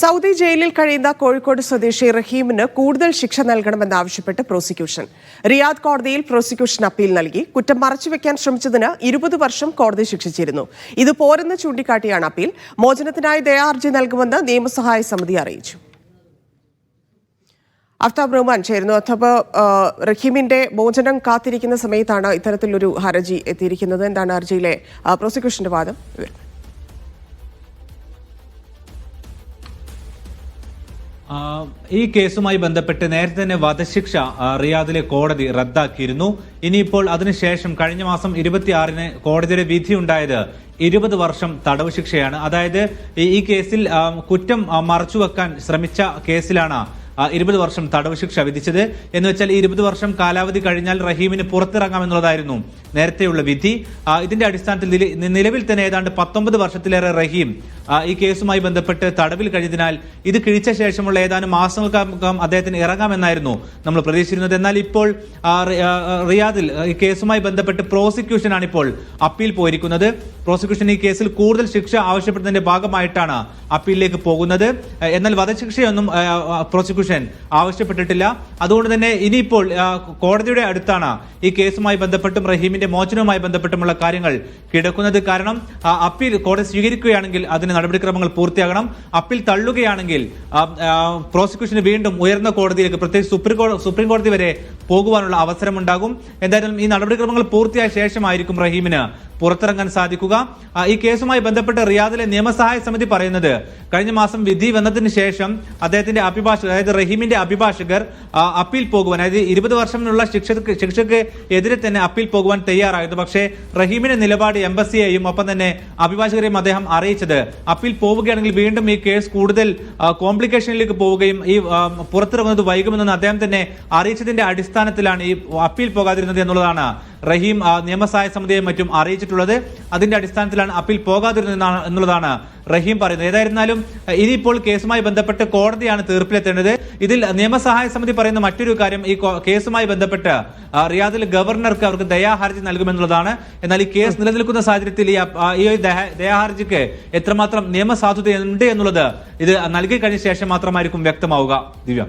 Saudi ജയിലിൽ കഴിയുന്ന കോഴിക്കോട് സ്വദേശി റഹീമിന് കൂടുതൽ ശിക്ഷ നൽകണമെന്നാവശ്യപ്പെട്ട് പ്രോസിക്യൂഷൻ. റിയാദ് കോടതിയിൽ പ്രോസിക്യൂഷൻ അപ്പീൽ നൽകി. കുറ്റം മറച്ചുവെക്കാൻ ശ്രമിച്ചതിന് ഇരുപത് വർഷം കോടതി ശിക്ഷിച്ചിരുന്നു. ഇത് പോരെന്ന് ചൂണ്ടിക്കാട്ടിയാണ് അപ്പീൽ. മോചനത്തിനായി ദയാഹർജി നൽകുമെന്ന് നിയമസഹായ സമിതി അറിയിച്ചു. അഫ്താബ് റഹ്മാൻ ചേരുന്നു. അഥവാ റഹീമിന്റെ മോചനം കാത്തിരിക്കുന്ന സമയത്താണ് ഇത്തരത്തിലൊരു ഹർജി എത്തിയിരിക്കുന്നത്. എന്താണ് ഹർജിയിലെ പ്രോസിക്യൂഷന്റെ വാദം? ഈ കേസുമായി ബന്ധപ്പെട്ട് നേരത്തെ തന്നെ വധശിക്ഷ റിയാദിലെ കോടതി റദ്ദാക്കിയിരുന്നു. ഇനിയിപ്പോൾ അതിനുശേഷം കഴിഞ്ഞ മാസം ഇരുപത്തിയാറിന് കോടതിയുടെ വിധി ഉണ്ടായത് ഇരുപത് വർഷം തടവ് ശിക്ഷയാണ്. അതായത് ഈ- കേസിൽ കുറ്റം മറച്ചുവെക്കാൻ ശ്രമിച്ച കേസിലാണ് ഇരുപത് വർഷം തടവ് ശിക്ഷ വിധിച്ചത്. എന്ന് വെച്ചാൽ ഈ ഇരുപത് വർഷം കാലാവധി കഴിഞ്ഞാൽ റഹീമിന് പുറത്തിറങ്ങാമെന്നുള്ളതായിരുന്നു നേരത്തെയുള്ള വിധി. ഇതിന്റെ അടിസ്ഥാനത്തിൽ നിലവിൽ തന്നെ ഏതാണ്ട് പത്തൊമ്പത് വർഷത്തിലേറെ റഹീം ഈ കേസുമായി ബന്ധപ്പെട്ട് തടവിൽ കഴിഞ്ഞതിനാൽ ഇത് കിഴിച്ച ശേഷമുള്ള ഏതാനും മാസങ്ങൾക്കകം അദ്ദേഹത്തിന് ഇറങ്ങാമെന്നായിരുന്നു നമ്മൾ പ്രതീക്ഷിച്ചിരുന്നത്. എന്നാൽ ഇപ്പോൾ റിയാദിൽ ഈ കേസുമായി ബന്ധപ്പെട്ട് പ്രോസിക്യൂഷനാണ് ഇപ്പോൾ അപ്പീൽ പോയിരിക്കുന്നത്. പ്രോസിക്യൂഷൻ ഈ കേസിൽ കൂടുതൽ ശിക്ഷ ആവശ്യപ്പെടുന്നതിന്റെ ഭാഗമായിട്ടാണ് അപ്പീലിലേക്ക് പോകുന്നത്. എന്നാൽ വധശിക്ഷയൊന്നും പ്രോസിക്യൂഷൻ ആവശ്യപ്പെട്ടിട്ടില്ല. അതുകൊണ്ട് തന്നെ ഇനിയിപ്പോൾ കോടതിയുടെ അടുത്താണ് ഈ കേസുമായി ബന്ധപ്പെട്ടും റഹീമിന്റെ മോചനവുമായി ബന്ധപ്പെട്ടുമുള്ള കാര്യങ്ങൾ കിടക്കുന്നത്. കാരണം അപ്പീൽ കോടതി സ്വീകരിക്കുകയാണെങ്കിൽ അതിന് നടപടിക്രമങ്ങൾ പൂർത്തിയാകണം. അപ്പിൽ തള്ളുകയാണെങ്കിൽ പ്രോസിക്യൂഷന് വീണ്ടും ഉയർന്ന കോടതിയിലേക്ക് പ്രത്യേകിച്ച് സുപ്രീം കോടതി സുപ്രീം കോടതി വരെ പോകുവാനുള്ള അവസരമുണ്ടാകും. എന്തായാലും ഈ നടപടിക്രമങ്ങൾ പൂർത്തിയായ ശേഷമായിരിക്കും റഹീമിന് പുറത്തിറങ്ങാൻ സാധിക്കുക. ഈ കേസുമായി ബന്ധപ്പെട്ട് റിയാദിലെ നിയമസഹായ സമിതി പറയുന്നത് കഴിഞ്ഞ മാസം വിധി വന്നതിന് ശേഷം അദ്ദേഹത്തിന്റെ അഭിഭാഷകർ അതായത് റഹീമിന്റെ അഭിഭാഷകർ അപ്പീൽ പോകുവാൻ അതായത് ഇരുപത് വർഷമുള്ള ശിക്ഷക്ക് ശിക്ഷയ്ക്ക് എതിരെ തന്നെ അപ്പീൽ പോകുവാൻ തയ്യാറായത് പക്ഷേ റഹീമിന്റെ നിലപാട് എംബസിയെയും ഒപ്പം തന്നെ അഭിഭാഷകരെയും അദ്ദേഹം അറിയിച്ചത് അപ്പീൽ പോവുകയാണെങ്കിൽ വീണ്ടും ഈ കേസ് കൂടുതൽ കോംപ്ലിക്കേഷനിലേക്ക് പോവുകയും ഈ പുറത്തിറങ്ങുന്നത് വൈകുമെന്ന് അദ്ദേഹം തന്നെ അറിയിച്ചതിന്റെ അടിസ്ഥാനത്തിലാണ് ഈ അപ്പീൽ പോകാതിരുന്നത് എന്നുള്ളതാണ് റഹീം നിയമസഹായ സമിതിയെ മറ്റും അറിയിച്ചിട്ടുള്ളത്. അതിന്റെ അടിസ്ഥാനത്തിലാണ് അപ്പീൽ പോകാതിരുന്നതാണ് എന്നുള്ളതാണ് റഹീം പറയുന്നത്. ഏതായിരുന്നാലും ഇനിയിപ്പോൾ കേസുമായി ബന്ധപ്പെട്ട് കോടതിയാണ് തീർപ്പിലെത്തേണ്ടത്. ഇതിൽ നിയമസഹായ സമിതി പറയുന്ന മറ്റൊരു കാര്യം ഈ കേസുമായി ബന്ധപ്പെട്ട് റിയാദിൽ ഗവർണർക്ക് അവർക്ക് ദയാഹർജി നൽകുമെന്നുള്ളതാണ്. എന്നാൽ ഈ കേസ് നിലനിൽക്കുന്ന സാഹചര്യത്തിൽ ഈ ഒരു ദയാഹർജിക്ക് എത്രമാത്രം നിയമസാധുതയുണ്ട് എന്നുള്ളത് ഇത് നൽകി കഴിഞ്ഞ ശേഷം മാത്രമായിരിക്കും വ്യക്തമാവുക. ദിവ്യ.